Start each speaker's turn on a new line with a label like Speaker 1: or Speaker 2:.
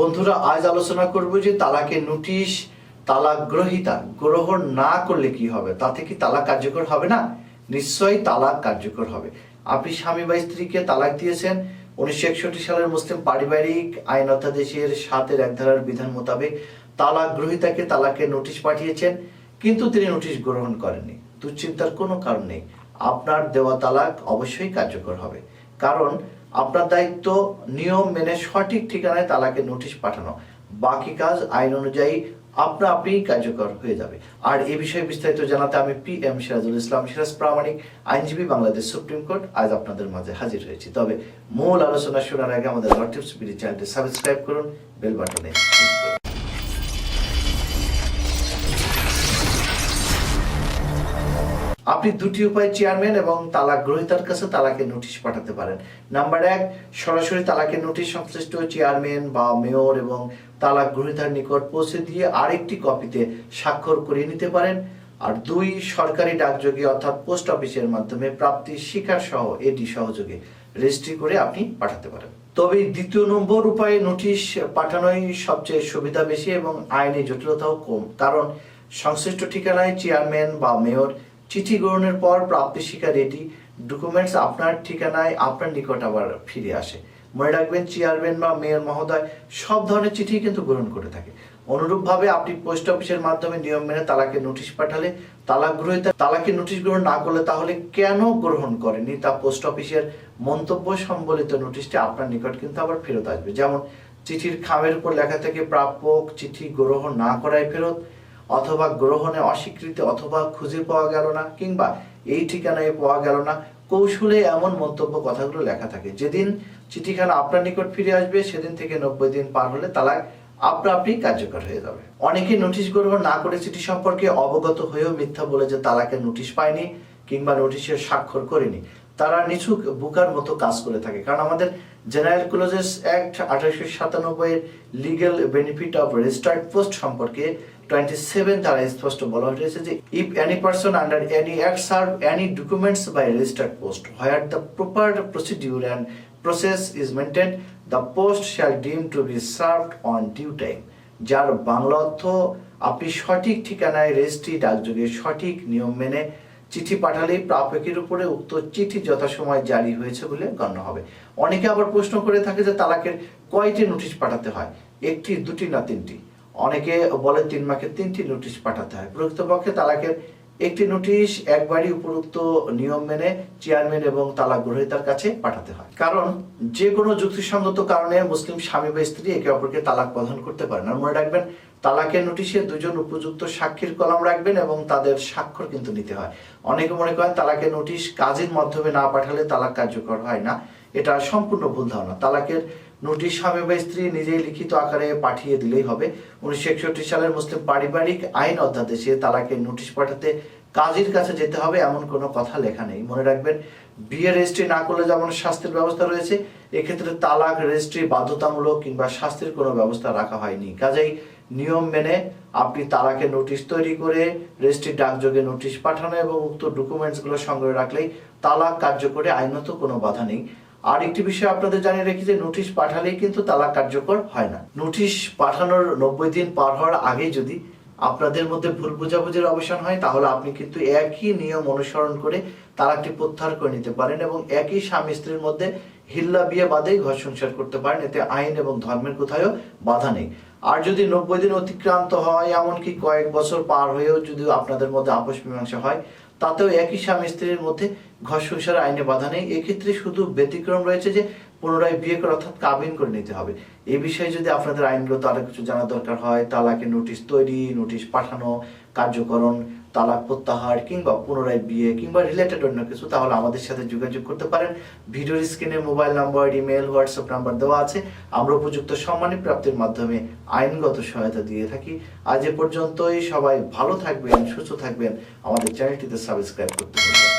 Speaker 1: বন্ধুরা, আজ আলোচনা করব যে তালাকের নোটিশ, তালাক গ্রহিতা, গ্রহণ না করলে কি হবে? তাতে কি তালাক কার্যকর হবে না? নিশ্চয়ই তালাক কার্যকর হবে। আপনি স্বামী বা স্ত্রীকে তালাক দিয়েছেন, উনিশশো একষট্টি সালের মুসলিম পারিবারিক আইন অধ্যাদেশের সাতের এক ধারার বিধান মোতাবেক তালাক গ্রহিতাকে তালাকের নোটিশ পাঠিয়েছেন, কিন্তু তিনি নোটিশ গ্রহণ করেননি। দুশ্চিন্তার কোনো কারণ নেই। আপনার দেওয়া তালাক অবশ্যই কার্যকর হবে। কারণ আপনার দায়িত্ব, নিয়ম মেনে সঠিক ঠিকানায় তালাকের নোটিশ পাঠানো। বাকি কাজ আইন অনুযায়ী আপনা আপনি কার্যকর হয়ে যাবে। আর এ বিষয়ে বিস্তারিত জানাতে আমি পি এম সিরাজুল ইসলাম সিরাজ প্রামাণিক, আইনজীবী বাংলাদেশ সুপ্রিম কোর্ট, আজ আপনাদের মাঝে হাজির হয়েছি। তবে মূল আলোচনা শোনার আগে আমাদের চ্যানেলটি সাবস্ক্রাইব করুন, বেল বাটনে আপনি দুটি উপায়ে চেয়ারম্যান এবং তালাক গ্রহীতার কাছে তালাকের নোটিশ পাঠাতে পারেন। নাম্বার এক, সরাসরি তালাকের নোটিশ সংশ্লিষ্ট চেয়ারম্যান বা মেয়র এবং তালাক গ্রহীতার নিকট পৌঁছে দিয়ে আরেকটি কপিতে স্বাক্ষর করিয়ে নিতে পারেন। আর দুই, সরকারি ডাকযোগে অর্থাৎ পোস্ট অফিসের মাধ্যমে প্রাপ্তি স্বীকার সহ এটি সহযোগে রেজিস্ট্রি করে আপনি পাঠাতে পারেন। তবে দ্বিতীয় নম্বর উপায়ে নোটিশ পাঠানোই সবচেয়ে সুবিধা বেশি এবং আইনি জটিলতাও কম। কারণ সংশ্লিষ্ট ঠিকানায় চেয়ারম্যান বা মেয়র চিঠি গ্রহণের পর প্রাপ্তি শিকার এটি ডকুমেন্টস আপনার ঠিকানায় আপনার নিকট আবার ফিরে আসে। মনে রাখবেন চেয়ারম্যান বা মেয়র মহোদয় সব ধরনের চিঠি কিন্তু গ্রহণ করে থাকে। অনুরূপভাবে আপনি পোস্ট অফিসের মাধ্যমে নিয়ম মেনে তালাকে নোটিশ পাঠালে তালাক গ্রহীতা তালাকে নোটিশ গ্রহণ না করলে তাহলে কেন গ্রহণ করেনি তা পোস্ট অফিসের মন্তব্য সম্বলিত নোটিশটি আপনার নিকট কিন্তু আবার ফেরত আসবে। যেমন, চিঠির খামের উপর লেখা থেকে, প্রাপক চিঠি গ্রহণ না করায় ফেরত। অথবা গ্রহণে অস্বীকৃতি অথবা খুঁজে পাওয়া গেল না, কিংবা এই ঠিকানায় পাওয়া গেল না, কৌশলে এমন মন্তব্য কথাগুলো লেখা থাকে। যেদিন চিঠিখানা আপনার নিকট ফিরে আসবে, সেদিন থেকে নব্বই দিন পার হলে তালাক আপনা আপনি কার্যকর হয়ে যাবে। অনেকে নোটিশ গ্রহণ না করে চিঠি সম্পর্কে অবগত হয়েও মিথ্যা বলে যে তালাকের নোটিশ পায়নি কিংবা নোটিশের স্বাক্ষর করেনি। তারা নিছুক বুকার মতো কাজ করে থাকে। কারণ আমাদের জেনারেল ক্লোজেস অ্যাক্ট আঠারোশো সাতানব্বই legal benefit of registered post সম্পর্কে টোয়েন্টি সেভেন দ্বারা স্পষ্ট বলা হয়েছে যে if any person under any act serve any documents by registered post where the proper procedure and process is maintain the post shall deem to be served on due time যার বাংলা অর্থ, আপনি সঠিক ঠিকানায় রেজিস্ট্রি ডাকযোগে সঠিক নিয়ম মেনে চিঠি পাঠালেই প্রাপকের উপরে উক্ত চিঠি যথাসময় জারি হয়েছে বলে গণ্য হবে। অনেকে আবার প্রশ্ন করে থাকে যে তালাকের কয়টি নোটিশ পাঠাতে হয়? একটি, দুটি না তিনটি? অনেকে বলে তিন মাকে তিনটি নোটিশ পাঠাতে হয়। প্রকৃতপক্ষে তালাকের একটি নোটিশ একবারই উপরোক্ত নিয়ম মেনে চেয়ারম্যান এবং তালাক গ্রহীতার কাছে পাঠাতে হয়। কারণ যে কোনো যুক্তিসঙ্গত কারণে মুসলিম স্বামী বা স্ত্রী একে অপরকে তালাক প্রদান করতে পারেন আর মনে রাখবেন, তালাকের নোটিশে দুজন উপযুক্ত সাক্ষীর কলম রাখবেন এবং তাদের স্বাক্ষর কিন্তু নিতে হয়। অনেকে মনে করেন, তালাকের নোটিশ কাজের মাধ্যমে না পাঠালে তালাক কার্যকর হয় না। এটা সম্পূর্ণ ভুল ধারণা। তালাকের নোটিশ স্বামী বা স্ত্রী নিজেই লিখিত আকারে পাঠিয়ে দিলেই হবে। উনিশশো একষট্টি সালের মুসলিম পারিবারিক আইন অধ্যাদেশে তালাকের নোটিশ পাঠাতে কাজীর কাছে যেতে হবে এমন কোনো কথা লেখা নেই। মনে রাখবেন বিয়ে রেজিস্ট্রি না করলে যেমন শাস্তির ব্যবস্থা রয়েছে, এক্ষেত্রে তালাক রেজিস্ট্রি বাধ্যতামূলক কিংবা শাস্তির কোনো ব্যবস্থা রাখা হয়নি। কাজেই নিয়ম মেনে আপনি তালাকে নোটিশ তৈরি করে রেজিস্ট্রির ডাকযোগে নোটিশ পাঠানো এবং উক্ত ডকুমেন্টসগুলো সংগ্রহে রাখলেই তালাক কার্যকরে আইনত কোনো বাধা নেই। আর একটি বিষয় আপনাদের জানিয়ে রাখি যে নোটিশ পাঠালেই কিন্তু তালাক কার্যকর হয় না। নোটিশ পাঠানোর নব্বই দিন পার হওয়ার আগে যদি আপনাদের মধ্যে ভুল বোঝাবুঝির অবসান হয়, তাহলে আপনি কিন্তু একই নিয়ম অনুসরণ করে তালাকটি প্রত্যাহার করে নিতে পারেন এবং একই স্বামী স্ত্রীর মধ্যে হিল্লা বিয়ে বাদেই ঘর সংসার করতে পারেন। এতে আইন এবং ধর্মের কোথায়ও বাধা নেই। আর যদি নব্বই দিন অতিক্রান্ত হয়, এমনকি কয়েক বছর পার হয়েও যদি আপনাদের মধ্যে আপোষ মীমাংসা হয়, তাতেও একই স্বামী স্ত্রীর মধ্যে ঘর সংসার আইনে বাধা নেই। এক্ষেত্রে শুধু ব্যতিক্রম রয়েছে যে, পুনরায় বিয়ে করে অর্থাৎ কাবিন করে নিতে হবে। এ বিষয়ে যদি আপনাদের আইনগত আরও কিছু জানা দরকার হয় তালাকে নোটিশ তৈরি, নোটিশ পাঠানো, কার্যকরণ তালাক প্রত্যাহার কিংবা পুনরায় বিয়ে কিংবা রিলেটেড অন্য কিছু, তাহলে আমাদের সাথে যোগাযোগ করতে পারেন। ভিডিওর স্ক্রিনে mobile number email WhatsApp number দেওয়া আছে। আমরা উপযুক্ত সম্মানী প্রাপ্তির মাধ্যমে আইনগত সহায়তা দিয়ে থাকি। আজ এ পর্যন্তই। সবাই ভালো থাকবেন, সুস্থ থাকবেন। আমাদের চ্যানেলটিতে সাবস্ক্রাইব করতে পারবেন